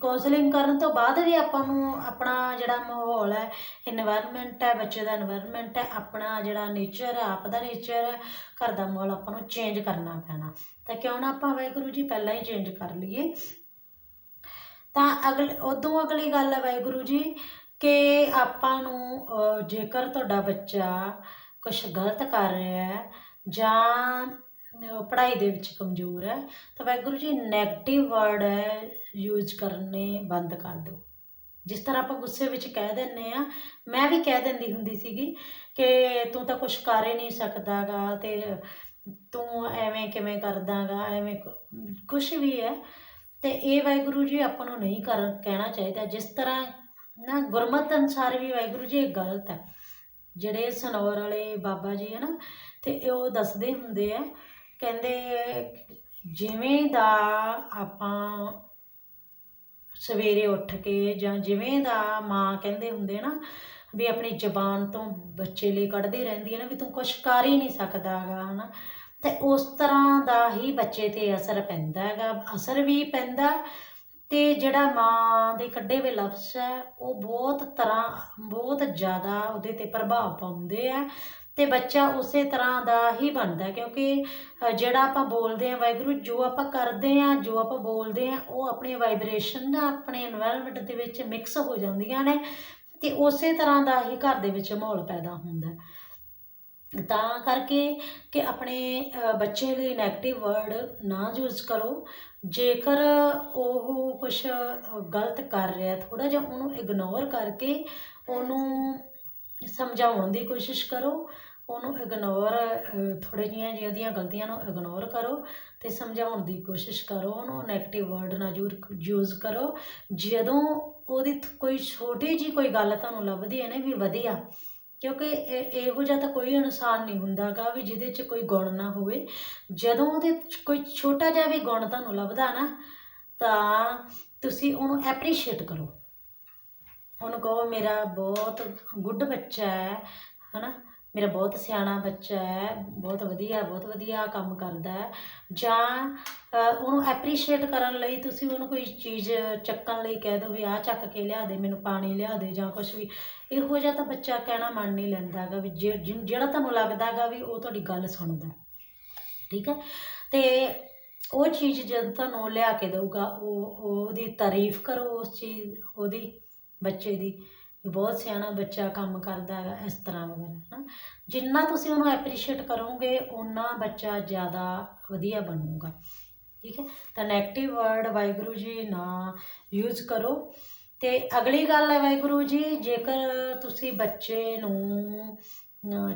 ਕਾਉਂਸਲਿੰਗ ਕਰਨ ਤੋਂ ਬਾਅਦ ਵੀ ਆਪਾਂ ਨੂੰ ਆਪਣਾ ਜਿਹੜਾ ਮਾਹੌਲ ਹੈ ਇਨਵਾਇਰਨਮੈਂਟ ਹੈ, ਬੱਚੇ ਦਾ ਇਨਵਾਇਰਨਮੈਂਟ ਹੈ, ਆਪਣਾ ਜਿਹੜਾ ਨੇਚਰ ਹੈ, ਆਪ ਦਾ ਨੇਚਰ ਹੈ, ਘਰ ਦਾ ਮਾਹੌਲ ਆਪਾਂ ਨੂੰ ਚੇਂਜ ਕਰਨਾ ਪੈਣਾ। ਤਾਂ ਕਿਉਂ ਨਾ ਆਪਾਂ ਵਾਹਿਗੁਰੂ ਜੀ ਪਹਿਲਾਂ ਹੀ ਚੇਂਜ ਕਰ ਲਈਏ। ਤਾਂ ਅਗਲ, ਉਦੋਂ ਅਗਲੀ ਗੱਲ ਹੈ ਵਾਹਿਗੁਰੂ ਜੀ ਕਿ ਆਪਾਂ ਨੂੰ ਜੇਕਰ ਤੁਹਾਡਾ ਬੱਚਾ ਕੁਝ ਗਲਤ ਕਰ ਰਿਹਾ ਹੈ ਜਾਂ ਪੜ੍ਹਾਈ ਦੇ ਵਿੱਚ ਕਮਜ਼ੋਰ ਹੈ, ਤਾਂ ਵਾਹਿਗੁਰੂ ਜੀ 네ਗੇਟਿਵ ਵਰਡ ਹੈ ਯੂਜ਼ ਕਰਨੇ ਬੰਦ ਕਰ ਦਿਓ। ਜਿਸ ਤਰ੍ਹਾਂ ਆਪਾਂ ਗੁੱਸੇ ਵਿੱਚ ਕਹਿ ਦਿੰਨੇ ਆ ਮੈਂ ਵੀ ਕਹਿ ਦਿੰਦੀ ਹੁੰਦੀ ਸੀਗੀ ਕਿ ਤੂੰ ਤਾਂ ਕੁਝ ਕਰ ਹੀ ਨਹੀਂ ਸਕਦਾਗਾ ਤੇ ਤੂੰ ਐਵੇਂ ਕਿਵੇਂ ਕਰਦਾਗਾ, ਐਵੇਂ ਕੁਝ ਵੀ ਹੈ, ਤੇ ਇਹ ਵਾਹਿਗੁਰੂ ਜੀ ਆਪਾਂ ਨੂੰ ਨਹੀਂ ਕਰ, ਕਹਿਣਾ ਚਾਹੀਦਾ। ਜਿਸ ਤਰ੍ਹਾਂ ਨਾ ਗੁਰਮਤ ਅਨੁਸਾਰ ਵੀ ਵਾਹਿਗੁਰੂ ਜੀ ਇਹ ਗਲਤ ਹੈ। ਜਿਹੜੇ ਸਨੌਰ ਵਾਲੇ ਬਾਬਾ ਜੀ ਹੈ ਨਾ, ਤੇ ਇਹ ਉਹ ਦੱਸਦੇ ਹੁੰਦੇ ਆ ਕਹਿੰਦੇ ਜਿਵੇਂ ਦਾ ਆਪਾਂ ਸਵੇਰੇ ਉੱਠ ਕੇ ਜਾਂ ਜਿਵੇਂ ਦਾ ਮਾਂ ਕਹਿੰਦੇ ਹੁੰਦੇ ਨਾ ਵੀ ਆਪਣੀ ਜ਼ਬਾਨ ਤੋਂ ਬੱਚੇ ਲਈ ਕੱਢਦੀ ਰਹਿੰਦੀ ਹੈ ਨਾ ਵੀ ਤੂੰ ਕੁਛ ਕਰ ਹੀ ਨਹੀਂ ਸਕਦਾਗਾ ਹਨਾ? ਤੇ ਉਸ ਤਰ੍ਹਾਂ ਦਾ ਹੀ ਬੱਚੇ ਤੇ ਅਸਰ ਪੈਂਦਾ ਹੈਗਾ, ਅਸਰ ਵੀ ਪੈਂਦਾ ਤੇ ਜਿਹੜਾ ਮਾਂ ਦੇ ਕੱਢੇ ਹੋਏ ਲਫ਼ਜ਼ ਹੈ, ਉਹ ਬਹੁਤ ਤਰ੍ਹਾਂ, ਬਹੁਤ ਜ਼ਿਆਦਾ ਉਹਦੇ ਤੇ ਪ੍ਰਭਾਵ ਪਾਉਂਦੇ ਆ ਤੇ ਬੱਚਾ ਉਸੇ ਤਰ੍ਹਾਂ ਦਾ ਹੀ ਬਣਦਾ ਕਿਉਂਕਿ ਜਿਹੜਾ ਆਪਾਂ ਬੋਲਦੇ ਆ ਵਾਹਿਗੁਰੂ, ਜੋ ਆਪਾਂ ਕਰਦੇ ਆ ਜੋ ਆਪਾਂ ਬੋਲਦੇ ਆ ਉਹ ਆਪਣੀ ਵਾਈਬ੍ਰੇਸ਼ਨ ਨਾਲ ਆਪਣੇ এনवायरमेंट ਦੇ ਵਿੱਚ ਮਿਕਸ ਹੋ ਜਾਂਦੀਆਂ ਨੇ ਤੇ ਉਸੇ ਤਰ੍ਹਾਂ ਦਾ ਹੀ ਘਰ ਦੇ ਵਿੱਚ ਮਾਹੌਲ ਪੈਦਾ ਹੁੰਦਾ ਤਾਂ ਕਰਕੇ ਕਿ ਆਪਣੇ ਬੱਚੇ ਲਈ 네ਗੇਟਿਵ ਵਰਡ ਨਾ ਯੂਜ਼ ਕਰੋ। ਜੇਕਰ ਉਹ ਕੁਝ ਗਲਤ ਕਰ ਰਿਹਾ ਥੋੜਾ ਜਿਹਾ ਉਹਨੂੰ ਇਗਨੋਰ ਕਰਕੇ ਉਹਨੂੰ ਸਮਝਾਉਣ ਦੀ ਕੋਸ਼ਿਸ਼ ਕਰੋ। ਉਹਨੂੰ ਇਗਨੋਰ ਥੋੜ੍ਹੇ ਜਿਹੀਆਂ ਜਿਹੀ ਉਹਦੀਆਂ ਗਲਤੀਆਂ ਨੂੰ ਇਗਨੋਰ ਕਰੋ ਤੇ ਸਮਝਾਉਣ ਦੀ ਕੋਸ਼ਿਸ਼ ਕਰੋ, ਉਹਨੂੰ 네ਗੇਟਿਵ ਵਰਡ ਨਾ ਯੂਜ਼ ਕਰੋ। ਜਦੋਂ ਉਹਦੀ ਕੋਈ ਛੋਟੀ ਜੀ ਕੋਈ ਗੱਲ ਤੁਹਾਨੂੰ ਲੱਭਦੀ ਹੈ ਨਾ ਵੀ ਵਧੀਆ, ਕਿਉਂਕਿ ਇਹ- ਇਹੋ ਜਿਹਾ ਤਾਂ ਕੋਈ ਇਨਸਾਨ ਨਹੀਂ ਹੁੰਦਾਗਾ ਵੀ ਜਿਹਦੇ 'ਚ ਕੋਈ ਗੁਣ ਨਾ ਹੋਵੇ। ਜਦੋਂ ਉਹਦੇ ਕੋਈ ਛੋਟਾ ਜਿਹਾ ਵੀ ਗੁਣ ਤੁਹਾਨੂੰ ਲੱਭਦਾ ਨਾ, ਤਾਂ ਤੁਸੀਂ ਉਹਨੂੰ ਐਪਰੀਸ਼ੀਏਟ ਕਰੋ। ਉਹਨੂੰ ਕਹੋ, ਮੇਰਾ ਬਹੁਤ ਗੁੱਡ ਬੱਚਾ ਹੈ ਹਨਾ? ਮੇਰਾ ਬਹੁਤ ਸਿਆਣਾ ਬੱਚਾ ਹੈ, ਬਹੁਤ ਵਧੀਆ ਬਹੁਤ ਵਧੀਆ ਕੰਮ ਕਰਦਾ ਹੈ। ਜਾਂ ਉਹਨੂੰ ਐਪਰੀਸ਼ੀਏਟ ਕਰਨ ਲਈ ਤੁਸੀਂ ਉਹਨੂੰ ਕੋਈ ਚੀਜ਼ ਚੱਕਣ ਲਈ ਕਹਿ ਦਿਓ ਵੀ ਆਹ ਚੱਕ ਕੇ ਲਿਆ ਦੇ, ਮੈਨੂੰ ਪਾਣੀ ਲਿਆ ਦੇ ਜਾਂ ਕੁਝ ਵੀ। ਇਹੋ ਜਿਹਾ ਤਾਂ ਬੱਚਾ ਕਹਿਣਾ ਮੰਨ ਨਹੀਂ ਲੈਂਦਾ ਹੈਗਾ ਵੀ ਜੇ- ਜਿਨ- ਜਿਹੜਾ ਤੁਹਾਨੂੰ ਲੱਗਦਾ ਹੈਗਾ ਵੀ ਉਹ ਤੁਹਾਡੀ ਗੱਲ ਸੁਣਦਾ ਠੀਕ ਹੈ? ਤੇ ਉਹ ਚੀਜ਼ ਜਦ ਤੁਹਾਨੂੰ ਲਿਆ ਕੇ ਦੇਊਗਾ, ਉਹ, ਉਹਦੀ ਤਾਰੀਫ ਕਰੋ ਉਸ ਚੀਜ਼, ਉਹਦੀ ਬੱਚੇ ਦੀ। ਬਹੁਤ ਸਿਆਣਾ ਬੱਚਾ ਕੰਮ ਕਰਦਾ ਹੈਗਾ ਇਸ ਤਰ੍ਹਾਂ ਵਗੈਰਾ ਨਾ ਜਿੰਨਾ ਤੁਸੀਂ ਉਹਨੂੰ ਐਪਰੀਸ਼ੀਏਟ ਕਰੋਗੇ ਉਨਾ ਬੱਚਾ ਜ਼ਿਆਦਾ ਵਧੀਆ ਬਣੂਗਾ। ਠੀਕ ਹੈ? ਤਾਂ 네ਗੇਟਿਵ ਵਰਡ ਵਾਹਿਗੁਰੂ ਜੀ ਨਾ ਯੂਜ਼ ਕਰੋ। ਤੇ ਅਗਲੀ ਗੱਲ ਹੈ ਵਾਹਿਗੁਰੂ ਜੀ, ਜੇਕਰ ਤੁਸੀਂ ਬੱਚੇ ਨੂੰ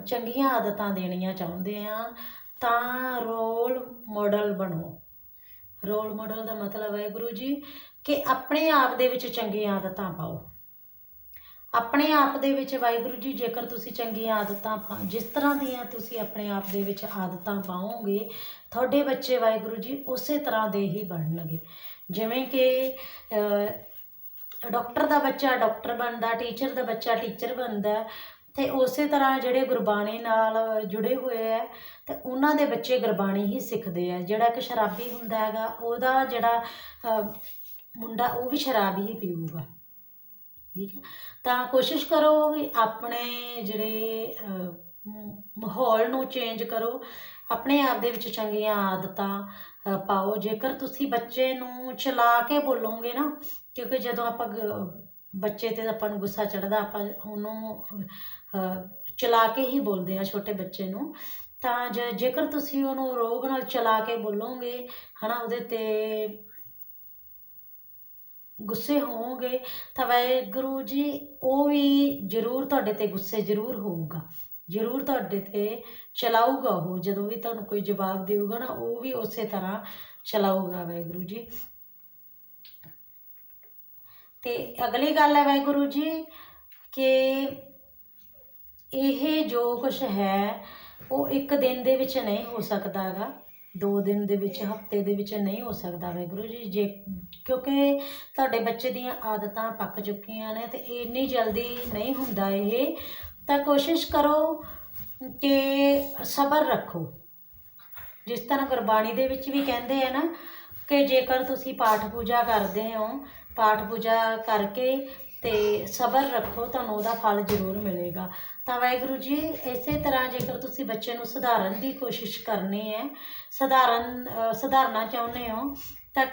ਚੰਗੀਆਂ ਆਦਤਾਂ ਦੇਣੀਆਂ ਚਾਹੁੰਦੇ ਆ, ਤਾਂ ਰੋਲ ਮਾਡਲ ਬਣੋ। ਰੋਲ ਮਾਡਲ ਦਾ ਮਤਲਬ ਹੈ ਗੁਰੂ ਜੀ, ਕਿ ਆਪਣੇ ਆਪ ਦੇ ਵਿੱਚ ਚੰਗੀਆਂ ਆਦਤਾਂ ਪਾਓ। ਆਪਣੇ ਆਪ ਦੇ ਵਿੱਚ ਵਾਹਿਗੁਰੂ ਜੀ ਜੇਕਰ ਤੁਸੀਂ ਚੰਗੀਆਂ ਆਦਤਾਂ ਪਾ ਜਿਸ ਤਰ੍ਹਾਂ ਦੀਆਂ ਤੁਸੀਂ ਆਪਣੇ ਆਪ ਦੇ ਵਿੱਚ ਆਦਤਾਂ ਪਾਓਗੇ ਤੁਹਾਡੇ ਬੱਚੇ ਵਾਹਿਗੁਰੂ ਜੀ ਉਸੇ ਤਰ੍ਹਾਂ ਦੇ ਹੀ ਬਣਨਗੇ। ਜਿਵੇਂ ਕਿ ਅ, ਡਾਕਟਰ ਦਾ ਬੱਚਾ ਡਾਕਟਰ ਬਣਦਾ ਟੀਚਰ ਦਾ ਬੱਚਾ ਟੀਚਰ ਬਣਦਾ ਤੇ ਉਸੇ ਤਰ੍ਹਾਂ ਜਿਹੜੇ ਗੁਰਬਾਣੀ ਨਾਲ ਜੁੜੇ ਹੋਏ ਆ ਤੇ ਉਹਨਾਂ ਦੇ ਬੱਚੇ ਗੁਰਬਾਣੀ ਹੀ ਸਿੱਖਦੇ ਆ। ਜਿਹੜਾ ਕਿ ਸ਼ਰਾਬੀ ਹੁੰਦਾ ਹੈਗਾ ਉਹਦਾ ਜਿਹੜਾ ਮੁੰਡਾ ਉਹ ਵੀ ਸ਼ਰਾਬ ਹੀ ਪੀਊਗਾ। ਠੀਕ ਹੈ। ਤਾਂ ਕੋਸ਼ਿਸ਼ ਕਰੋ ਵੀ ਆਪਣੇ ਜਿਹੜੇ ਮਾਹੌਲ ਨੂੰ ਚੇਂਜ ਕਰੋ। ਆਪਣੇ ਆਪ ਦੇ ਵਿੱਚ ਚੰਗੀਆਂ ਆਦਤਾਂ ਪਾਓ। ਜੇਕਰ ਤੁਸੀਂ ਬੱਚੇ ਨੂੰ ਚਲਾ ਕੇ ਬੋਲੋਗੇ ਨਾ, ਕਿਉਂਕਿ ਜਦੋਂ ਆਪਾਂ ਗ- ਬੱਚੇ ਤੇ ਆਪਾਂ ਨੂੰ ਗੁੱਸਾ ਚੜਦਾ ਆਪਾਂ ਉਹਨੂੰ ਚਲਾ ਕੇ ਹੀ ਬੋਲਦੇ ਆ ਛੋਟੇ ਬੱਚੇ ਨੂੰ, ਤਾਂ ਜੇਕਰ ਤੁਸੀਂ ਉਹਨੂੰ ਰੋਗ ਨਾਲ ਚਲਾ ਕੇ ਬੋਲੋਗੇ, ਹਨਾ, ਉਹਦੇ ਤੇ ਗੁੱਸੇ ਹੋਵੋਗੇ ਤਾਂ ਵਾਹਿਗੁਰੂ ਜੀ, ਉਹ ਵੀ ਜ਼ਰੂਰ ਤੁਹਾਡੇ ਤੇ ਗੁੱਸੇ ਜ਼ਰੂਰ ਹੋਊਗਾ। ਜ਼ਰੂਰ ਤੁਹਾਡੇ ਤੇ ਚਲਾਊਗਾ ਉਹ, ਜਦੋਂ ਵੀ ਤੁਹਾਨੂੰ ਕੋਈ ਜਵਾਬ ਦੇਊਗਾ ਨਾ, ਉਹ ਵੀ ਉਸੇ ਤਰ੍ਹਾਂ ਚਲਾਊਗਾ ਵਾਹਿਗੁਰੂ ਜੀ। ਤੇ ਅਗਲੀ ਗੱਲ ਹੈ ਵਾਹਿਗੁਰੂ ਜੀ, ਕਿ ਇਹ ਜੋ ਕੁਝ ਹੈ, ਉਹ ਇੱਕ ਦਿਨ ਦੇ ਵਿੱਚ ਨਹੀਂ ਹੋ ਸਕਦਾਗਾ। ਦੋ ਦਿਨ ਦੇ ਵਿੱਚ, ਹਫ਼ਤੇ ਦੇ ਵਿੱਚ ਨਹੀਂ ਹੋ ਸਕਦਾ ਵਾਹਿਗੁਰੂ ਜੀ। ਜੇ, ਕਿਉਂਕਿ ਤੁਹਾਡੇ ਬੱਚੇ ਦੀਆਂ ਆਦਤਾਂ ਪੱਕ ਚੁੱਕੀਆਂ ਨੇ ਤੇ ਇੰਨੀ ਜਲਦੀ ਨਹੀਂ ਹੁੰਦਾ ਇਹ, ਤਾਂ ਕੋਸ਼ਿਸ਼ ਕਰੋ ਕਿ ਸਬਰ ਰੱਖੋ। ਜਿਸ ਤਰ੍ਹਾਂ ਗੁਰਬਾਣੀ ਦੇ ਵਿੱਚ ਵੀ ਕਹਿੰਦੇ ਆ ਨਾ ਕਿ ਜੇਕਰ ਤੁਸੀਂ ਪਾਠ ਪੂਜਾ ਕਰਦੇ ਹੋ, ਪਾਠ ਪੂਜਾ ਕਰਕੇ ਤੇ ਸਬਰ ਰੱਖੋ, ਤੁਹਾਨੂੰ ਉਹਦਾ ਫਲ ਜ਼ਰੂਰ ਮਿਲੇਗਾ। ਤਾਂ ਵਾਹਿਗੁਰੂ ਜੀ, ਇਸੇ ਤਰ੍ਹਾਂ ਜੇਕਰ ਤੁਸੀਂ ਬੱਚੇ ਨੂੰ ਸੁਧਾਰਨ ਦੀ ਕੋਸ਼ਿਸ਼ ਕਰਨੀ ਹੈ, ਸੁਧਾਰਨ ਸੁਧਾਰਨਾ ਚਾਹੁੰਦੇ ਹੋ, ਤਾਂ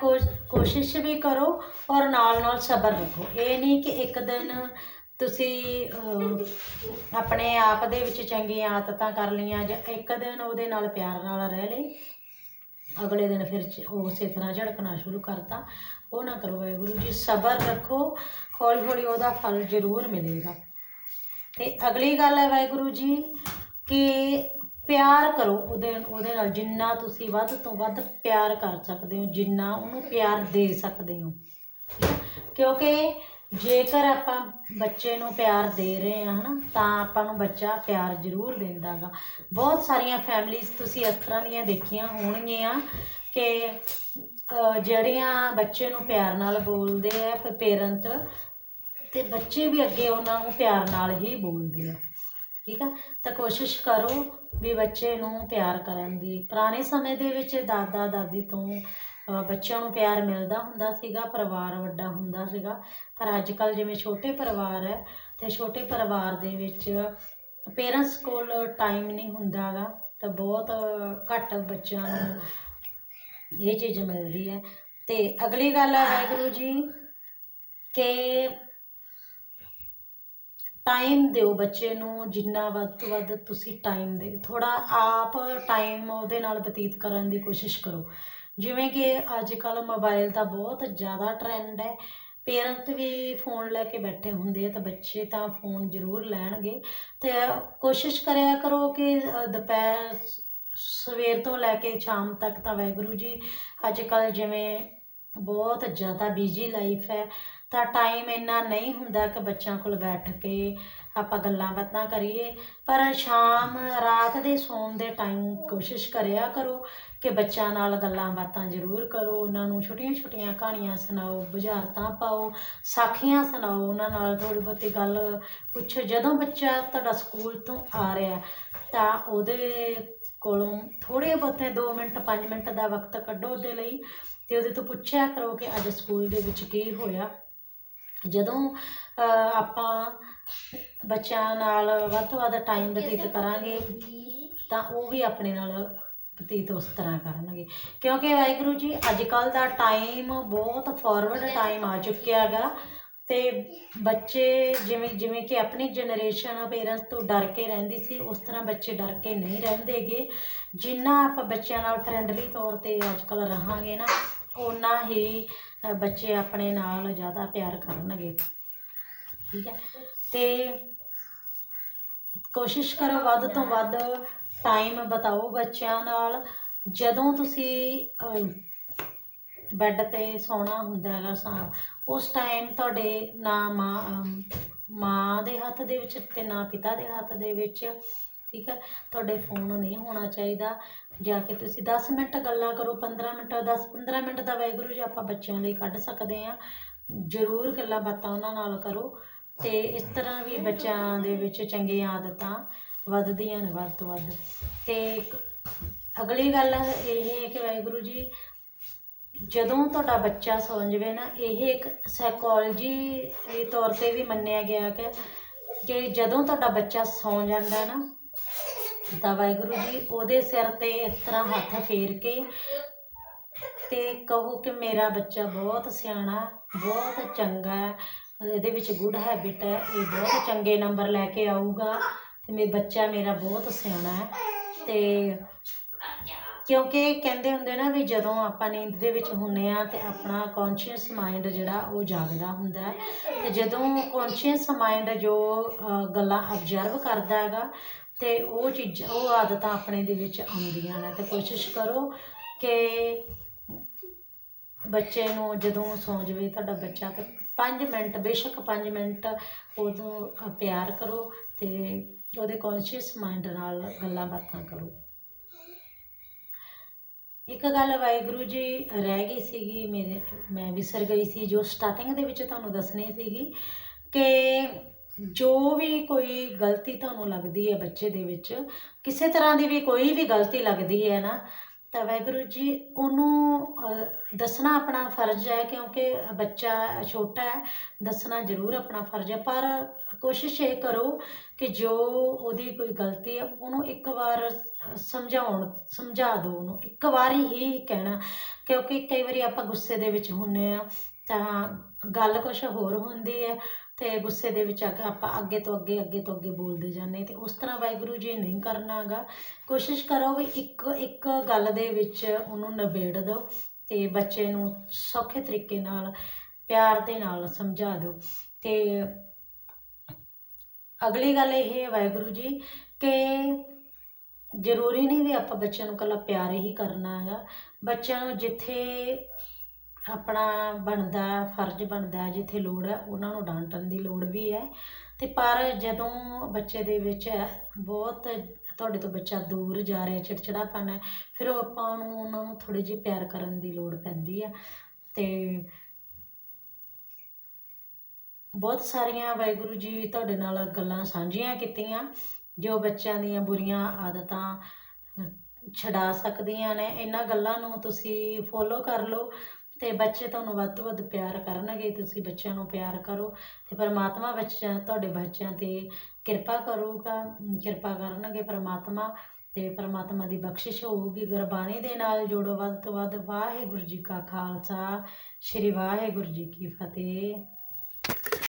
ਕੋਸ਼ਿਸ਼ ਵੀ ਕਰੋ ਔਰ ਨਾਲ ਨਾਲ ਸਬਰ ਰੱਖੋ। ਇਹ ਨਹੀਂ ਕਿ ਇੱਕ ਦਿਨ ਤੁਸੀਂ ਆਪਣੇ ਆਪ ਦੇ ਵਿੱਚ ਚੰਗੀਆਂ ਆਦਤਾਂ ਕਰ ਲਈਆਂ ਜਾਂ ਇੱਕ ਦਿਨ ਉਹਦੇ ਨਾਲ ਪਿਆਰ ਨਾਲ ਰਹਿ ਲਈ ਅਗਲੇ ਦਿਨ ਫਿਰ ਚ- ਉਸੇ ਤਰ੍ਹਾਂ ਝੜਕਣਾ ਸ਼ੁਰੂ ਕਰਤਾ। ਉਹ ਨਾ ਕਰੋ ਵਾਹਿਗੁਰੂ ਜੀ, ਸਬਰ ਰੱਖੋ ਹੌਲੀ ਹੌਲੀ ਉਹਦਾ ਫਲ ਜ਼ਰੂਰ ਮਿਲੇਗਾ। ਤੇ ਅਗਲੀ ਗੱਲ ਹੈ ਵਾਹਿਗੁਰੂ ਜੀ, ਕਿ ਪਿਆਰ ਕਰੋ ਉਹਦੇ ਉਹਦੇ ਨਾਲ ਜਿੰਨਾ ਤੁਸੀਂ ਵੱਧ ਤੋਂ ਵੱਧ ਪਿਆਰ ਕਰ ਸਕਦੇ ਹੋ, ਜਿੰਨਾ ਉਹਨੂੰ ਪਿਆਰ ਦੇ ਸਕਦੇ ਹੋ। ਕਿਉਂਕਿ ਜੇਕਰ ਆਪਾਂ ਬੱਚੇ ਨੂੰ ਪਿਆਰ ਦੇ ਰਹੇ ਹਾਂ ਹਨਾ, ਤਾਂ ਆਪਾਂ ਨੂੰ ਬੱਚਾ ਪਿਆਰ ਜ਼ਰੂਰ ਦਿੰਦਾਗਾ। ਬਹੁਤ ਸਾਰੀਆਂ ਫੈਮਲੀਜ਼ ਤੁਸੀਂ ਇਸ ਤਰ੍ਹਾਂ ਦੀਆਂ ਦੇਖੀਆਂ ਹੋਣਗੀਆਂ ਕਿ ਜਿਹੜੀਆਂ ਬੱਚੇ ਨੂੰ ਪਿਆਰ ਨਾਲ ਬੋਲਦੇ ਆ ਪੇਰੈਂਟ ਤੇ ਬੱਚੇ ਵੀ ਅੱਗੇ ਉਹਨਾਂ ਨੂੰ ਪਿਆਰ ਨਾਲ ਹੀ ਬੋਲਦੇ ਆ। ਠੀਕ ਆ? ਤਾਂ ਕੋਸ਼ਿਸ਼ ਕਰੋ ਵੀ ਬੱਚੇ ਨੂੰ ਪਿਆਰ ਕਰਨ ਦੀ। ਪੁਰਾਣੇ ਸਮੇਂ ਦੇ ਵਿੱਚ ਦਾਦਾ ਦਾਦੀ ਤੋਂ ਬੱਚਿਆਂ ਨੂੰ ਪਿਆਰ ਮਿਲਦਾ ਹੁੰਦਾ ਸੀਗਾ, ਪਰਿਵਾਰ ਵੱਡਾ ਹੁੰਦਾ ਸੀਗਾ। ਪਰ ਅੱਜ ਕੱਲ ਜਿਵੇਂ ਛੋਟੇ ਪਰਿਵਾਰ ਹੈ ਤੇ ਛੋਟੇ ਪਰਿਵਾਰ ਦੇ ਵਿੱਚ ਪੇਰੈਂਟਸ ਕੋਲ ਟਾਈਮ ਨਹੀਂ ਹੁੰਦਾਗਾ ਤਾਂ ਬਹੁਤ ਘੱਟ ਬੱਚਿਆਂ ਨੂੰ ਇਹ ਚੀਜ਼ ਮਿਲਦੀ ਹੈ। ਤੇ ਅਗਲੀ ਗੱਲ ਹੈ ਵਾਹਿਗੁਰੂ ਜੀ, ਕਿ ਟਾਈਮ ਦਿਓ ਬੱਚੇ ਨੂੰ, ਜਿੰਨਾ ਵੱਧ ਤੋਂ ਵੱਧ ਤੁਸੀਂ ਟਾਈਮ ਦੇ ਥੋੜਾ ਆਪ ਟਾਈਮ ਉਹਦੇ ਨਾਲ ਬਤੀਤ ਕਰਨ ਦੀ ਕੋਸ਼ਿਸ਼ ਕਰੋ। ਜਿਵੇਂ ਕਿ ਅੱਜ ਕੱਲ ਮੋਬਾਈਲ ਦਾ ਬਹੁਤ ਜ਼ਿਆਦਾ ਟ੍ਰੈਂਡ ਹੈ। ਪੇਰੈਂਟ ਵੀ ਫੋਨ ਲੈ ਕੇ ਬੈਠੇ ਹੁੰਦੇ ਆ ਤਾਂ ਬੱਚੇ ਤਾਂ ਫੋਨ ਜ਼ਰੂਰ ਲੈਣਗੇ। ਤੇ ਕੋਸ਼ਿਸ਼ ਕਰਿਆ ਕਰੋ ਕਿ ਦੁਪਹਿਰ ਸਵੇਰ ਤੋਂ ਲੈ ਕੇ ਸ਼ਾਮ ਤੱਕ ਤਾਂ ਵਾਹਿਗੁਰੂ ਜੀ ਅੱਜ ਕੱਲ ਜਿਵੇਂ ਬਹੁਤ ਜ਼ਿਆਦਾ ਬਿਜ਼ੀ ਲਾਈਫ ਹੈ। ਤਾਂ ਟਾਈਮ ਇੰਨਾ ਨਹੀਂ ਹੁੰਦਾ ਕਿ ਬੱਚਿਆਂ ਕੋਲ ਬੈਠ ਕੇ ਆਪਾਂ ਗੱਲਾਂ ਬਾਤਾਂ ਕਰੀਏ। ਪਰ ਸ਼ਾਮ, ਰਾਤ ਦੇ ਸੌਣ ਦੇ ਟਾਈਮ ਕੋਸ਼ਿਸ਼ ਕਰਿਆ ਕਰੋ ਕਿ ਬੱਚਿਆਂ ਨਾਲ ਗੱਲਾਂ ਬਾਤਾਂ ਜ਼ਰੂਰ ਕਰੋ। ਉਹਨਾਂ ਨੂੰ ਛੋਟੀਆਂ ਛੋਟੀਆਂ ਕਹਾਣੀਆਂ ਸੁਣਾਓ, ਬੁਝਾਰਤਾਂ ਪਾਓ, ਸਾਖੀਆਂ ਸੁਣਾਓ। ਉਹਨਾਂ ਨਾਲ ਥੋੜੀ ਬਹੁਤੀ ਗੱਲ ਪੁੱਛੋ। ਜਦੋਂ ਬੱਚਾ ਤੁਹਾਡਾ ਸਕੂਲ ਤੋਂ ਆ ਰਿਹਾ, ਤਾਂ ਉਹਦੇ ਕੋਲੋਂ ਥੋੜੇ ਬਹੁਤੇ 2 ਮਿੰਟ 5 ਮਿੰਟ ਦਾ ਵਕਤ ਕੱਢੋ ਉਹਦੇ ਲਈ ਤੇ ਉਹਦੇ ਤੋਂ ਪੁੱਛਿਆ ਕਰੋ ਕਿ ਅੱਜ ਸਕੂਲ ਦੇ ਵਿੱਚ ਕੀ ਹੋਇਆ। ਜਦੋਂ ਆਪਾਂ ਬੱਚਿਆਂ ਨਾਲ ਵੱਧ ਤੋਂ ਵੱਧ ਟਾਈਮ ਬਤੀਤ ਕਰਾਂਗੇ ਤਾਂ ਉਹ ਵੀ ਆਪਣੇ ਨਾਲ ਬਤੀਤ ਉਸ ਤਰ੍ਹਾਂ ਕਰਨਗੇ। ਕਿਉਂਕਿ ਵਾਹਿਗੁਰੂ ਜੀ ਅੱਜ ਕੱਲ ਦਾ ਟਾਈਮ ਬਹੁਤ ਫਾਰਵਰਡ ਟਾਈਮ ਆ ਚੁੱਕਿਆ ਹੈਗਾ ਤੇ ਬੱਚੇ ਜਿਵੇਂ ਜਿਵੇਂ ਕਿ ਆਪਣੀ ਜਨਰੇਸ਼ਨ ਪੇਰੈਂਟਸ ਤੋਂ ਡਰ ਕੇ ਰਹਿੰਦੀ ਸੀ ਉਸ ਤਰ੍ਹਾਂ ਬੱਚੇ ਡਰ ਕੇ ਨਹੀਂ ਰਹਿੰਦੇਗੇ। ਜਿੰਨਾ ਆਪਾਂ ਬੱਚਿਆਂ ਨਾਲ ਫਰੈਂਡਲੀ ਤੌਰ ਤੇ ਅੱਜ ਕੱਲ ਰਹਾਂਗੇ ਨਾ ਓਨਾ ਹੀ ਬੱਚੇ ਆਪਣੇ ਨਾਲ ਜ਼ਿਆਦਾ ਪਿਆਰ ਕਰਨਗੇ। ਠੀਕ ਹੈ। ਤੇ ਕੋਸ਼ਿਸ਼ ਕਰੋ ਵੱਧ ਤੋਂ ਵੱਧ ਟਾਈਮ ਬਤਾਓ ਬੱਚਿਆਂ ਨਾਲ। ਜਦੋਂ ਤੁਸੀਂ ਬੈੱਡ ਤੇ ਸੌਣਾ ਹੁੰਦਾ ਹੈਗਾ ਸਾ, ਉਸ ਟਾਈਮ ਤੁਹਾਡੇ ਨਾ ਮਾਂ ਮਾਂ ਦੇ ਹੱਥ ਦੇ ਵਿੱਚ ਤੇ ਨਾ ਪਿਤਾ ਦੇ ਹੱਥ ਦੇ ਵਿੱਚ ਠੀਕ ਹੈ? ਤੁਹਾਡੇ ਫੋਨ ਨਹੀਂ ਹੋਣਾ ਚਾਹੀਦਾ। ਜਾ ਕੇ ਤੁਸੀਂ 10 ਮਿੰਟ ਗੱਲਾਂ ਕਰੋ 15 ਮਿੰਟ 10 15 ਮਿੰਟ ਦਾ ਵਾਹਿਗੁਰੂ ਜੀ ਆਪਾਂ ਬੱਚਿਆਂ ਲਈ ਕੱਢ ਸਕਦੇ ਆ ਜ਼ਰੂਰ ਗੱਲਾਂ ਬਾਤਾਂ ਉਹਨਾਂ ਨਾਲ ਕਰੋ ਤੇ ਇਸ ਤਰ੍ਹਾਂ ਵੀ ਬੱਚਿਆਂ ਦੇ ਵਿੱਚ ਚੰਗੀਆਂ ਆਦਤਾਂ ਵੱਧਦੀਆਂ ਨੇ ਵੱਧ ਤੋਂ ਵੱਧ। ਤੇ ਅਗਲੀ ਗੱਲ ਇਹ ਹੈ ਕਿ ਵਾਹਿਗੁਰੂ ਜੀ, ਜਦੋਂ ਤੁਹਾਡਾ ਬੱਚਾ ਸੌਂ ਜਾਵੇ ਨਾ, ਇਹ ਇੱਕ ਸਾਈਕੋਲੋਜੀ ਦੇ ਤੌਰ ਤੇ ਵੀ ਮੰਨਿਆ ਗਿਆ ਕਿ ਕਿ ਜਦੋਂ ਤੁਹਾਡਾ ਬੱਚਾ ਸੌਂ ਜਾਂਦਾ ਨਾ ਤਾਂ ਵਾਹਿਗੁਰੂ ਜੀ, ਉਹਦੇ ਸਿਰ ਤੇ ਇਸ ਤਰ੍ਹਾਂ ਹੱਥ ਫੇਰ ਕੇ ਤੇ ਕਹੋ ਕਿ ਮੇਰਾ ਬੱਚਾ ਬਹੁਤ ਸਿਆਣਾ, ਬਹੁਤ ਚੰਗਾ ਇਹਦੇ ਵਿੱਚ ਗੁੱਡ ਹੈਬਿਟ ਹੈ, ਇਹ ਬਹੁਤ ਚੰਗੇ ਨੰਬਰ ਲੈ ਕੇ ਆਊਗਾ ਤੇ ਮੇਰਾ ਬੱਚਾ ਮੇਰਾ ਬਹੁਤ ਸਿਆਣਾ ਹੈ ਤੇ ਕਿਉਂਕਿ ਕਹਿੰਦੇ ਹੁੰਦੇ ਨਾ ਵੀ ਜਦੋਂ ਆਪਾਂ ਨੀਂਦ ਦੇ ਵਿੱਚ ਹੁੰਨੇ ਆ ਤੇ ਆਪਣਾ ਕੌਨਸ਼ੀਅਸ ਮਾਈਂਡ ਜਿਹੜਾ ਉਹ ਜਾਗਦਾ ਹੁੰਦਾ ਹੈ ਤੇ ਜਦੋਂ ਕੌਨਸ਼ੀਅਸ ਮਾਈਂਡ ਜੋ ਗੱਲਾਂ ਅਬਜ਼ਰਵ ਕਰਦਾ ਹੈਗਾ ਤੇ ਉਹ ਚੀਜ਼ਾਂ, ਉਹ ਆਦਤਾਂ ਆਪਣੇ ਦੇ ਵਿੱਚ ਆਉਂਦੀਆਂ ਨੇ ਤੇ ਕੋਸ਼ਿਸ਼ ਕਰੋ ਕਿ ਬੱਚੇ ਨੂੰ ਜਦੋਂ ਸੌਂ ਜਾਵੇ, ਤੁਹਾਡਾ ਬੱਚਾ ਤੇ 5 ਮਿੰਟ, ਬੇਸ਼ੱਕ 5 ਮਿੰਟ ਉਦੋਂ ਪਿਆਰ ਕਰੋ ਤੇ ਉਹਦੇ ਕੌਨਸ਼ੀਅਸ ਮਾਈਂਡ ਨਾਲ ਗੱਲਾਂ ਬਾਤਾਂ ਕਰੋ। ਇੱਕ ਗੱਲ ਵਾਹਿਗੁਰੂ ਜੀ ਰਹਿ ਗਈ ਸੀਗੀ, ਮੇਰੇ, ਮੈਂ ਵਿਸਰ ਗਈ ਸੀ ਜੋ ਸਟਾਰਟਿੰਗ ਦੇ ਵਿੱਚ ਤੁਹਾਨੂੰ ਦੱਸਣੀ ਸੀਗੀ ਕਿ ਜੋ ਵੀ ਕੋਈ ਗਲਤੀ ਤੁਹਾਨੂੰ ਲੱਗਦੀ ਹੈ ਬੱਚੇ ਦੇ ਵਿੱਚ, ਕਿਸੇ ਤਰ੍ਹਾਂ ਦੀ ਵੀ ਕੋਈ ਵੀ ਗਲਤੀ ਲੱਗਦੀ ਹੈ ਨਾ, ਤਾਂ ਵਾਹਿਗੁਰੂ ਜੀ ਉਹਨੂੰ ਦੱਸਣਾ ਆਪਣਾ ਫਰਜ਼ ਹੈ ਕਿਉਂਕਿ ਬੱਚਾ ਛੋਟਾ ਹੈ, ਦੱਸਣਾ ਜ਼ਰੂਰ ਆਪਣਾ ਫਰਜ਼ ਹੈ। ਪਰ ਕੋਸ਼ਿਸ਼ ਇਹ ਕਰੋ ਕਿ ਜੋ ਉਹਦੀ ਕੋਈ ਗਲਤੀ ਹੈ, ਉਹਨੂੰ ਇੱਕ ਵਾਰ ਸਮਝਾਉਣ, ਸਮਝਾ ਦਿਓ ਉਹਨੂੰ। ਇੱਕ ਵਾਰ ਹੀ ਕਹਿਣਾ, ਕਿਉਂਕਿ ਕਈ ਵਾਰੀ ਆਪਾਂ ਗੁੱਸੇ ਦੇ ਵਿੱਚ ਹੁੰਨੇ ਆ ਤਾਂ ਗੱਲ ਕੁਝ ਹੋਰ ਹੁੰਦੀ ਹੈ। ਤੇ ਗੁੱਸੇ ਦੇ ਵਿੱਚ ਆ ਕੇ ਆਪਾਂ ਅੱਗੇ ਤੋਂ ਅੱਗੇ ਅੱਗੇ ਤੋਂ ਅੱਗੇ ਬੋਲਦੇ ਜਾਂਦੇ ਤੇ ਉਸ ਤਰ੍ਹਾਂ ਵਾਹਿਗੁਰੂ ਜੀ ਨਹੀਂ ਕਰਨਾਗਾ। ਕੋਸ਼ਿਸ਼ ਕਰੋ ਵੀ ਇੱਕ ਇੱਕ ਗੱਲ ਦੇ ਵਿੱਚ ਉਹਨੂੰ ਨਿਬੇੜ ਦਿਓ ਤੇ ਬੱਚੇ ਨੂੰ ਸੌਖੇ ਤਰੀਕੇ ਨਾਲ, ਪਿਆਰ ਦੇ ਨਾਲ ਸਮਝਾ ਦਿਓ। ਤੇ ਅਗਲੀ ਗੱਲ ਇਹ ਹੈ ਵਾਹਿਗੁਰੂ ਜੀ ਕਿ ਜ਼ਰੂਰੀ ਨਹੀਂ ਵੀ ਆਪਾਂ ਬੱਚਿਆਂ ਨੂੰ ਇਕੱਲਾ ਪਿਆਰ ਹੀ ਕਰਨਾ ਹੈਗਾ ਬੱਚਿਆਂ ਨੂੰ ਜਿੱਥੇ ਆਪਣਾ ਬਣਦਾ, ਫਰਜ਼ ਬਣਦਾ ਜਿੱਥੇ ਲੋੜ ਹੈ, ਉਹਨਾਂ ਨੂੰ ਡਾਂਟਣ ਦੀ ਲੋੜ ਵੀ ਹੈ। ਤੇ ਪਰ ਜਦੋਂ ਬੱਚੇ ਦੇ ਵਿੱਚ ਬਹੁਤ ਤੁਹਾਡੇ ਤੋਂ ਬੱਚਾ ਦੂਰ ਜਾ ਰਿਹਾ, ਚਿੜਚਿੜਾਪਨ ਹੈ, ਫਿਰ ਉਹ ਆਪਾਂ ਨੂੰ ਉਹਨਾਂ ਨੂੰ ਥੋੜੇ ਜਿਹੇ ਪਿਆਰ ਕਰਨ ਦੀ ਲੋੜ ਪੈਂਦੀ ਆ। ਤੇ ਬਹੁਤ ਸਾਰੀਆਂ ਵਾਹਿਗੁਰੂ ਜੀ ਤੁਹਾਡੇ ਨਾਲ ਗੱਲਾਂ ਸਾਂਝੀਆਂ ਕੀਤੀਆਂ, ਜੋ ਬੱਚਿਆਂ ਦੀਆਂ ਬੁਰੀਆਂ ਆਦਤਾਂ ਛਡਾ ਸਕਦੀਆਂ ਨੇ। ਇਹਨਾਂ ਗੱਲਾਂ ਨੂੰ ਤੁਸੀਂ ਫੋਲੋ ਕਰ ਲਓ। ਤੇ ਬੱਚੇ ਤੁਹਾਨੂੰ ਵੱਧ ਤੋਂ ਵੱਧ ਪਿਆਰ ਕਰਨਗੇ, ਤੁਸੀਂ ਬੱਚਿਆਂ ਨੂੰ ਪਿਆਰ ਕਰੋ ਤੇ ਪਰਮਾਤਮਾ ਬੱਚਿਆਂ ਤੁਹਾਡੇ ਬੱਚਿਆਂ ਤੇ ਕਿਰਪਾ ਕਰੂਗਾ ਕਿਰਪਾ ਕਰਨਗੇ ਪਰਮਾਤਮਾ ਤੇ ਪਰਮਾਤਮਾ ਦੀ ਬਖਸ਼ਿਸ਼ ਹੋਊਗੀ, ਗੁਰਬਾਣੀ ਦੇ ਨਾਲ ਜੋੜੋ ਵੱਧ ਤੋਂ ਵੱਧ। ਵਾਹਿਗੁਰੂ ਜੀ ਕਾ ਖਾਲਸਾ, ਸ੍ਰੀ ਵਾਹਿਗੁਰੂ ਜੀ ਕੀ ਫਤਿਹ।